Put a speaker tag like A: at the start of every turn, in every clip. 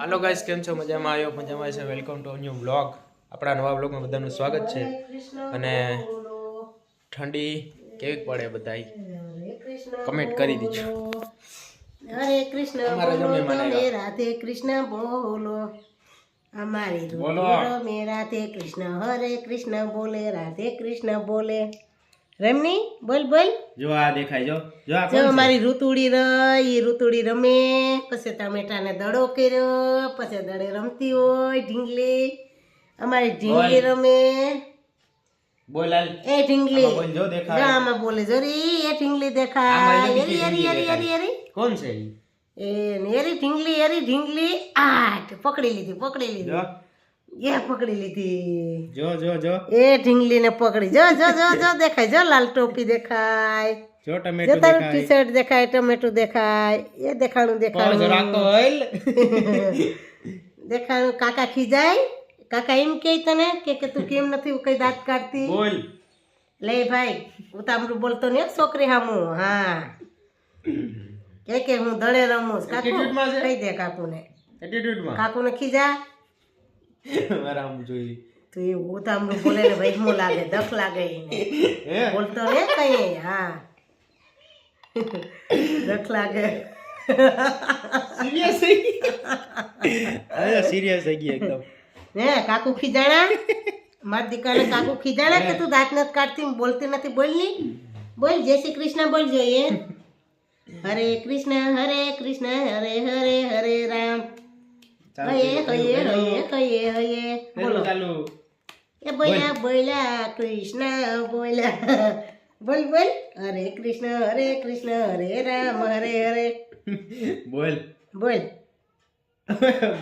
A: હાલો guys કેમ છો? મજામાં આવ્યો મજામાં છે. વેલકમ ટુ ન્યુ બ્લોગ આપણા નવા બ્લોગમાં બધાનું સ્વાગત છે. અને ઠંડી કેવી પડે બધાય? કમેન્ટ કરી દીજો.
B: હરે કૃષ્ણ બોલો રાધે કૃષ્ણ બોલો. અમારી
A: બોલો.
B: રાધે કૃષ્ણ. હરે કૃષ્ણ બોલે રાધે કૃષ્ણ બોલે. રમની બોલ બોલ.
A: જો આ દેખાય જો. જો આ
B: જો અમારી ઋતુડી રહી ઋતુડી રમે પછી ટમેટાને દડો કર્યો પછી દડે રમતી હોય ઢીંગલી. અમારી ઢીંગલી રમે.
A: બોલાલ
B: એ ઢીંગલી.
A: બોલ જો
B: જો આમાં બોલે જરી એ ઢીંગલી દેખાય. એરી એરી એરી એરી એરી
A: કોણ છે
B: એ એરી ઢીંગલી એરી ઢીંગલી. આઠ. પકડી લીધી પકડી લીધી.
A: જો.
B: એ પકડી લીધી.
A: જો જો જો.
B: એ ઢીંગલી ને પકડી. જો જો જો જો દેખાય. જો લાલ ટોપી દેખાય.
A: જો ટમેટો
B: તારું
A: દેખાય.
B: ટી શર્ટ દેખાય ટમેટું દેખાય. એ દેખાણું
A: દેખાય
B: દેખાણું.
A: જરાક તો
B: દેખાણું કાકા ખીજાય. કાકા એમ કે તને કે કે તું કેમ નથી કઈ દાંત કાઢતી?
A: બોલ.
B: લે ભાઈ ઉતામરું બોલતો ને છોકરી હામું. હા. કે કે હું દળે રમું. કાકુ? કહી દે કાકુને. કાકુને ખીજા.
A: મારા આમ જોઈ.
B: તો એ ઉતામરું બોલે ને વૈમો લાગે દખ લાગે એને.
A: હે?
B: બોલતો રે કઈ હા. દખ લાગે.
A: સિરિયસ થઈ અરે સિરિયસ થઈ ગઈ એકદમ.
B: હે કાકુ ખીજાણા? માર દીકરાને કાકુ ખીજાણા કે તું દાંત નથી કાઢતી બોલતી નથી? બોલની? બોલ જય શ્રી કૃષ્ણ બોલ જોઈએ હરે કૃષ્ણ હરે કૃષ્ણ હરે હરે હરે રામ. હયે હયે હયે હયે હયે બોલો
A: ચાલુ
B: એ બોલ્યા બોલ્યા કૃષ્ણ બોલ્યા બોલ બોલ હરે કૃષ્ણ હરે કૃષ્ણ હરે રામ હરે હરે
A: બોલ
B: બોલ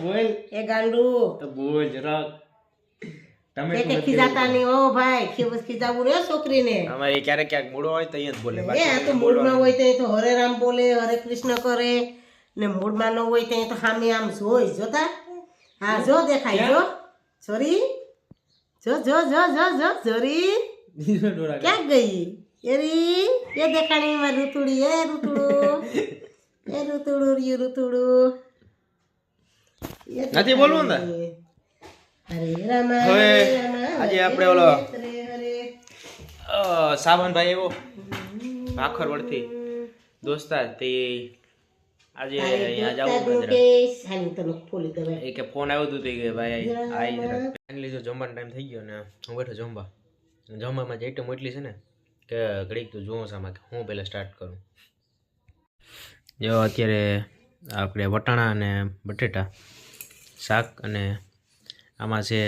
A: બોલ
B: એ ગાંડું
A: તો બોલ જરાક તમે
B: ખીજાતા નહીં ઓ ભાઈ ખીબસ ખીજાવું રે છોકરીને
A: અમારે ક્યારેક ક્યાંક મૂડો હોય તો અહીંયા જ બોલે
B: એ આ તો મૂડમાં હોય તો તો હરે રામ બોલે હરે કૃષ્ણ કરે ને મૂડમાં ન હોય ત્યાં તો સામે આમ જોઈ જોતા હા જો દેખાય જો. છોરી જો જો જો જો જો
A: છોરી
B: ક્યાં ગઈ? એરી એ દેખાણી માં રૂતુડી એ રૂતુડું એ રૂતુડું રહ્યું રૂતુડું
A: નથી બોલવું ને?
B: અરે રામ
A: હવે આજે આપણે ઓલો- સાવનભાઈ એવો. ભાખર વળથી દોસ્તાર તે આજે અહીંયા જવું
B: દે
A: એ કે ફોન આવ્યો હતો કે ભાઈ આઈ ફાઇનલી જો જમવાનો ટાઈમ થઈ ગયો ને હું બેઠો જમવા. જમવામાં જે આઈટમ એટલી છે ને કે ઘડીક તો જોઉં સામાં કે હું પહેલાં સ્ટાર્ટ કરું. જો અત્યારે આપણે વટાણા અને બટેટા શાક અને આમાં છે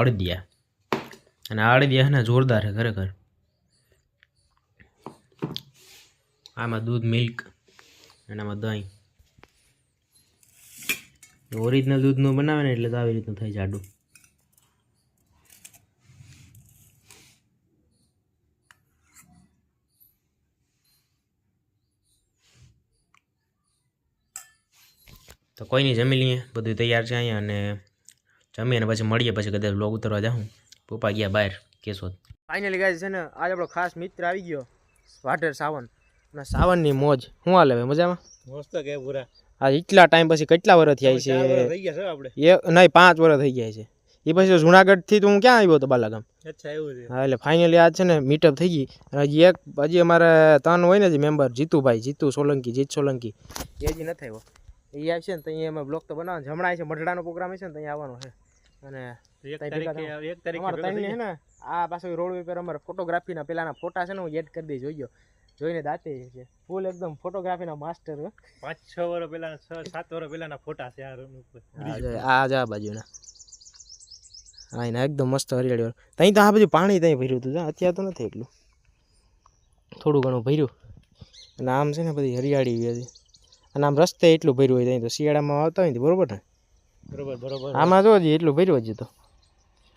A: અળદિયા. અને અળદિયા છે ને જોરદાર છે ખરેખર. આમાં દૂધ મિલ્ક અને આમાં દહીં ઓરિજિનલ દૂધનું બનાવે ને એટલે તો આવી રીતનું થાય જાડું. તો કોઈ નહીં જમી લઈએ? બધું તૈયાર છે અહીંયા અને જમી અને પછી મળીએ, પછી કદાચ બ્લોગ ઉતરવા જાઉં પપ્પા ગયા બહાર, કેશોદ. ફાઇનલી ગાય છે ને, આજે આપણો ખાસ મિત્ર આવી ગયો વાટર સાવન. અને સાવનની મોજ. શું હાલે ભાઈ મજામાં?
C: મસ્ત કે પૂરા.
A: આ એટલા ટાઈમ પછી કેટલા વર્ષ થયા છે?
C: ગયા
A: એ નહીં પાંચ વર્ષ થઈ ગયા છે. એ પછી જુનાગઢથી તો હું ક્યાં આવ્યો હતો બાલાગામ?
C: અચ્છા એવું છે.
A: હા એટલે ફાઇનલી આ છે ને મીટઅપ થઈ ગઈ. હજી એક હજી અમારે ત્રણ હોય ને જે મેમ્બર જીતુભાઈ જીતુ સોલંકી જીત સોલંકી. એ હજી નથી આવ્યો. એ આવશે ને ત્યાં અમે બ્લોગ તો બનાવવાનો છે. હમણાં છે મઢડાનો પ્રોગ્રામ છે ને ત્યાં આવવાનું છે. અને
C: એક તારીખે
A: ને આ પાછો રોડ ઉપર અમારે ફોટોગ્રાફીના પેલાના ફોટા છે ને હું એડ કરી દઈ જોઈયો જોઈને દાંતે છે. ફૂલ એકદમ ફોટોગ્રાફીના માસ્ટર.
C: પાંચ છ વર્ષ પહેલા છ સાત વર્ષ પહેલાના ફોટા છે આ room ઉપર.
A: આ જ આ બાજુના. હા એના એકદમ મસ્ત હરિયાળી ત્યાં તો આ બધું પાણી ત્યાં ભર્યું હતું. અત્યારે તો નથી એટલું. થોડું ઘણું ભર્યું. અને આમ છે ને બધી હરિયાળી હતી. અને આમ રસ્તે એટલું ભર્યું હોય ત્યાં તો શિયાળામાં આવતા હોય ને બરોબર ને?
C: બરોબર બરોબર.
A: આમાં જો એટલું ભર્યું હજી તો.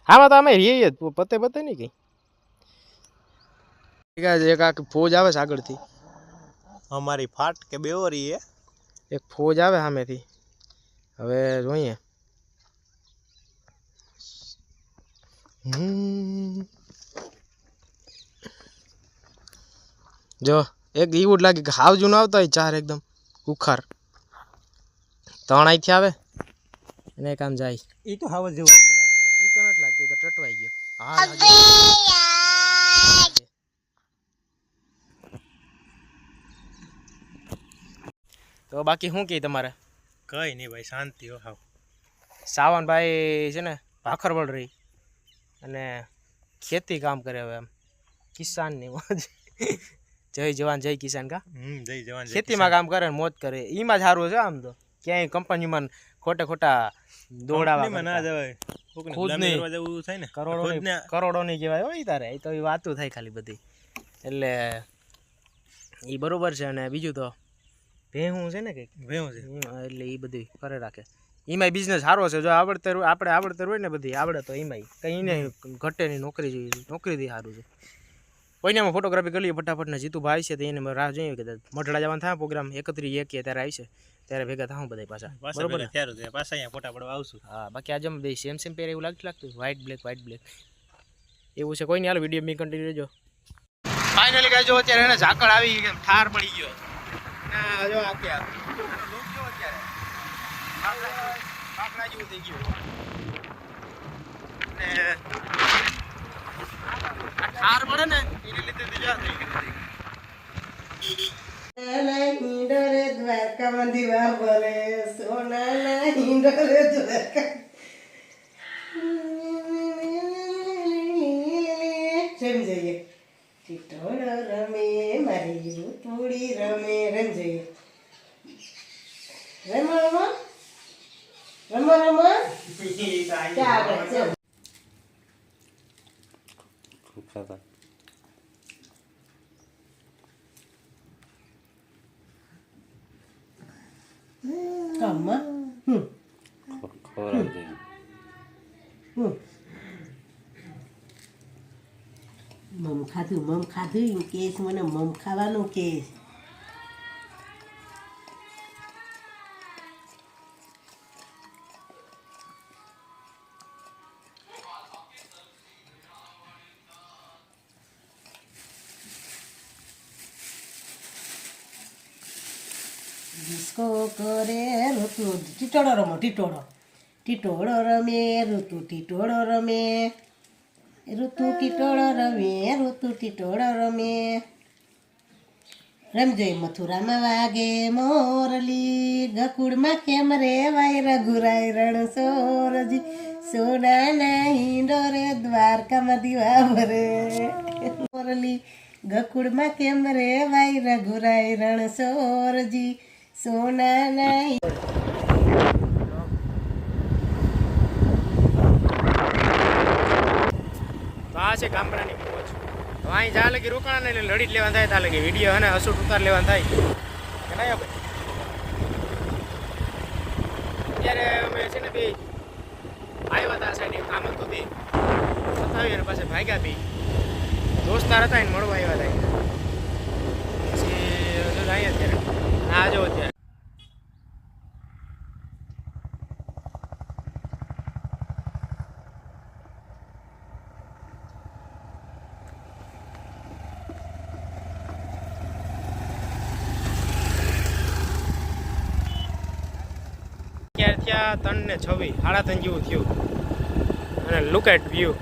A: આમાં તો અમે રહીએ જ પતે પતે નહીં કંઈ. એક આખી ફોજ આવે છે આગળથી?
C: અમારી ફાટ કે બેવરી એ?
A: એક ફોજ આવે સામેથી. હવે જોઈએ. હમ. જો એક એવું જ લાગે કે હાવ જૂનો આવતા હોય ચાર એકદમ. ઉખાર. ત્રણ અહીંથી આવે. અને એક આમ જાય.
C: એ તો હાવ જેવું નથી લાગતું.
A: ઈ તો નથી લાગતું ઈ તો ટટવાઈ ગયો. હા તો બાકી શું કહે તમારે?
C: કઈ નહીં ભાઈ શાંતિ હો હાવ.
A: સાવનભાઈ છે ને ભાખરવડ રહી. અને ખેતી કામ કરે હવે એમ. કિસાનની મોજ. જય જવાન જય કિસાન કા?
C: હમ જય જવાન
A: ખેતીમાં કામ કરે ને મોજ કરે. એમાં જ સારું છે આમ તો. ક્યાંય કંપનીમાં ખોટે ખોટા દોડાવા
C: ના જવાય. ખુદને
A: કરોડો ની કહેવાય હોય તારે. એ તો એ વાતું થાય ખાલી બધી. એટલે એ બરોબર છે. અને બીજું તો? ભેહું છે ને કંઈક?
C: ભેહું છે.
A: એટલે એ બધું કરે રાખે. એમાંય બિઝનેસ સારો છે. જો આવડતર આપણે આવડતર હોય ને બધી આવડે તો એમાંય. કંઈ નહીં ઘટે નહીં નોકરી જોઈએ નોકરીથી સારું છે. કોઈને અમે ફોટોગ્રાફી કરી લઈએ ફટાફટ ને જીતુભાઈ છે તો એને રાહ જોઈએ કે મઢડા જવાનું થાય પ્રોગ્રામ એકત્રીસ એક ત્યારે આવશે ત્યારે ભેગા થાઉં બધા પાછા. બરોબર
C: ત્યાર પાછા અહીંયા ફોટા પડવા આવશું.
A: હા બાકી આજે બે સેમ સેમ પહેરે એવું લાગતું લાગતું. વ્હાઇટ બ્લેક વ્હાઇટ બ્લેક એવું છે. કોઈ નહીં હાલ વીડિયો મી કન્ટિન્યુ રહેજો. ફાઇનલી ગાય જો અત્યારે એને ઝાકળ આવી ઠાર પડી ગયો ના જો આ કે બાકડા જેવું થઈ ગયું ને
B: હિંડોરે દ્વારકા જેમ જઈએ ટીટોળો રમે મારી રૂતુડી રમે રમ જઈએ રમો રમો રમો રમો ચાલો ચાલો Calma. Hum. Hum. મમ ખાધું મમ ખાધું કેસ મને મમ ખાવાનું કેસ કરે ઋતુ, ટીટોળો રમો ટીટોડો ટીટોડો રમે, ઋતુ ટીટોડો રમે. ઋતુ ટીટોળ રમે, ઋતુ ટીટોળ રમે. રમજોય મથુરામાં વાગે મોરલી ગકુડમાં કેમ રે વાય રઘુરાય રણ સોરજી સોનાના ડોરે દ્વારકામાં દીવા ભરે. મોરલી ગકુડમાં કેમ રે વાય રઘુરાય રણ સોરજી સોનાના
A: છે ગામડાની પહોંચ તો અહીં જ્યાં લગી રોકાણા ને લડી જ લેવાનું થાય ત્યાં લગી વીડિયો અને અસૂટ ઉતાર લેવા થાય. કે નહીં આપણે અત્યારે અમે છે ને બે આવ્યા હતા સાઈડ કામ હતું તે બતાવી અને પાછા ભાગ્યા બી દોસ્તાર હતા એને મળવા આવ્યા હતા પછી હજુ અહીં અત્યારે. ના જો અત્યારે. થયા ત્રણ ને છવ્વીસ સાડા ત્રણ જેવું થયું. અને લુક એટ વ્યૂ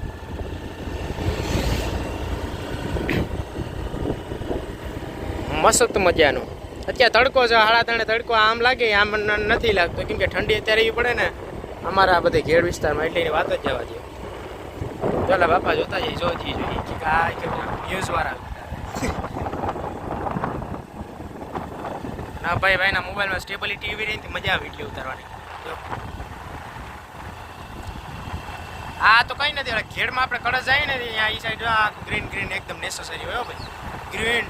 A: મસ્ત મજાનું. અત્યારે તડકો છે સાડા ત્રણે તડકો, આમ લાગે, આમ નથી લાગતો. કેમ કે ઠંડી અત્યારે એવી પડે ને, અમારા આ બધા ઘેડ વિસ્તારમાં એટલે એની વાત જ જવા દે. ચાલો બાપા જોતા જઈએ જો જી જોઈએ. કે આ ન્યૂઝ વાળા. ના ભાઈ, ભાઈના મોબાઈલમાં સ્ટેબિલિટી એવી રહી મજા આવી એટલે ઉતારવાની. આ તો કઈ નથી ખેડમાં આપણે કળશ જાય ને ત્યાં, ઈ સાઈડ ગ્રીન ગ્રીન એકદમ નેસેસરી હોય ભાઈ. ગ્રીન